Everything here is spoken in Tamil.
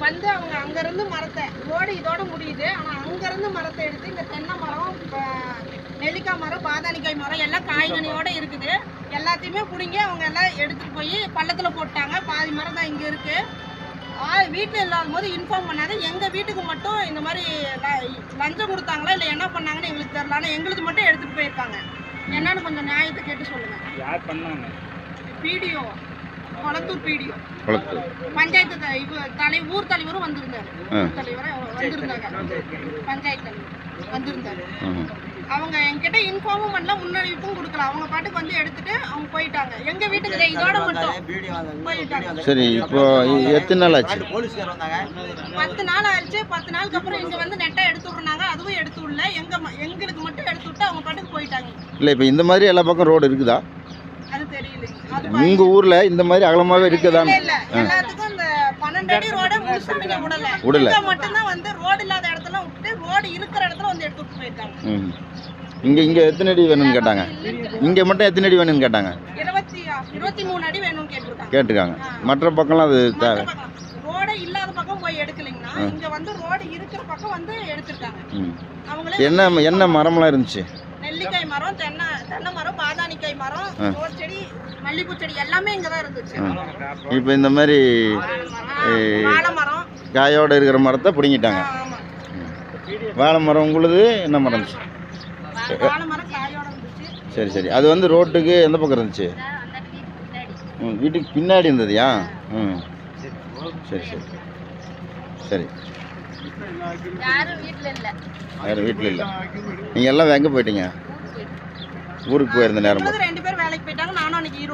வந்து அவங்க அங்கேருந்து மரத்தை ரோடு இதோட முடியுது. ஆனா அங்க இருந்து மரத்தை எடுத்து இந்த தென்னை மரம் நெல்லிக்காய் மரம் பாதாணிக்காய் மரம் எல்லாம் காய்கனியோட இருக்குது. எல்லாத்தையுமே பிடுங்கி அவங்க எல்லாம் எடுத்துட்டு போய் பள்ளத்துல போட்டாங்க. பாதி மரம் தான் இங்க இருக்கு. ஆள் வீட்டில் இல்லாத போது இன்ஃபார்ம் பண்ணாத எங்கள் வீட்டுக்கு மட்டும் இந்த மாதிரி ல- லஞ்சம் கொடுத்தாங்களா இல்லை என்ன பண்ணாங்கன்னு எங்களுக்கு தெரியல. ஆனால் எங்களுக்கு மட்டும் எடுத்துகிட்டு போயிருக்காங்க. என்னன்னு கொஞ்சம் நியாயத்தை கேட்டு சொல்லுங்க. யார் பண்ணாங்க? பிடிஓ. குளத்தூர் பிடிஓ. பஞ்சாயத்து த- இவ தலை ஊர் தலைவரும் வந்திருந்தாரு. ஆ. ஊர் தலைவரை வந்திருந்தாங்க. பஞ்சாயத்து தலைவர். வந்திருந்தாரு. அவங்க என்கிட்ட இன்ஃபார்மும் பண்ணல முன்னறிவிப்பும் கொடுக்கல. அவங்க பாட்டுக்கு வந்து எடுத்துட்டு அவங்க போயிட்டாங்க. எங்க வீட்டுக்கு இதே இதோட மட்டும் போயிட்டாங்க. சரி இப்போ எத்தனை நாள் ஆச்சு? பத்து நாள் ஆயிடுச்சு. பத்து நாளுக்கு அப்புறம் இங்க வந்து நெட்டை எடுத்து விடுறாங்க அதுவும் எடுத்து விடல. எங்க எங்களுக்கு மட்டும் எடுத்து விட்டு அவங்க பாட்டுக்கு போயிட்டாங்க. இல்லை இப்போ இந்த மாதிரி எல்லா பக்கம் ரோடு இருக்குதா? அது தெரியல அது உங்கள் ஊரில் இந்த மாதிரி அகலமாகவே இருக்குதான்னு? இல்ல. இல்ல எல்லாத்துக்கும் அடி ரோட முழுசாங்க விடல விடல. இங்க வந்து ரோடு இல்லாத இடத்துல விட்டு ரோடு இருக்கிற இடத்துல வந்து போயிருக்காங்க ம். இங்கே இங்கே எத்தனை அடி வேணும்னு கேட்டாங்க? இங்கே மட்டும் எத்தனை அடி வேணும்னு கேட்டாங்க? இருபத்தி இருபத்தி மூணு அடி வேணும்னு கேட்டிருக்காங்க. கேட்டிருக்காங்க. மற்ற பக்கம்லாம் அது தேவை. ரோடே இல்லாத பக்கம் போய் எடுக்கலைங்கன்னா இங்க வந்து ரோடு இருக்கிற பக்கம் வந்து எடுத்திருக்காங்க. என்ன என்ன மரம்லாம் இருந்துச்சு? நெல்லிக்காய் மரம் தென்னை தென்னை மரம் பாதாணிக்காய் மரம் ரோஸ் செடி மல்லிப்பூ செடி எல்லாமே இங்க தான் இருந்துச்சு இப்போ இந்த மாதிரி வாழை மரம். காயோடு இருக்கிற மரத்தை பிடுங்கிட்டாங்க. வாழை மரம் உங்களுது என்ன மரம் இருந்துச்சு? சரி சரி. அது வந்து ரோட்டுக்கு எந்த பக்கம் இருந்துச்சு? ம் வீட்டுக்கு பின்னாடி இருந்ததுயா? ம். சரி சரி. சரி. யாரும் வீட்டுல இல்ல. வேறு வீட்டில் இல்லை. நீங்கள் எல்லாம் எங்கே போயிட்டீங்க? ஊருக்கு போயிருந்த நேரம்? ரெண்டு பேரும் வேலைக்கு போயிட்டாங்க. நானும் அன்னைக்கு ஈரோடு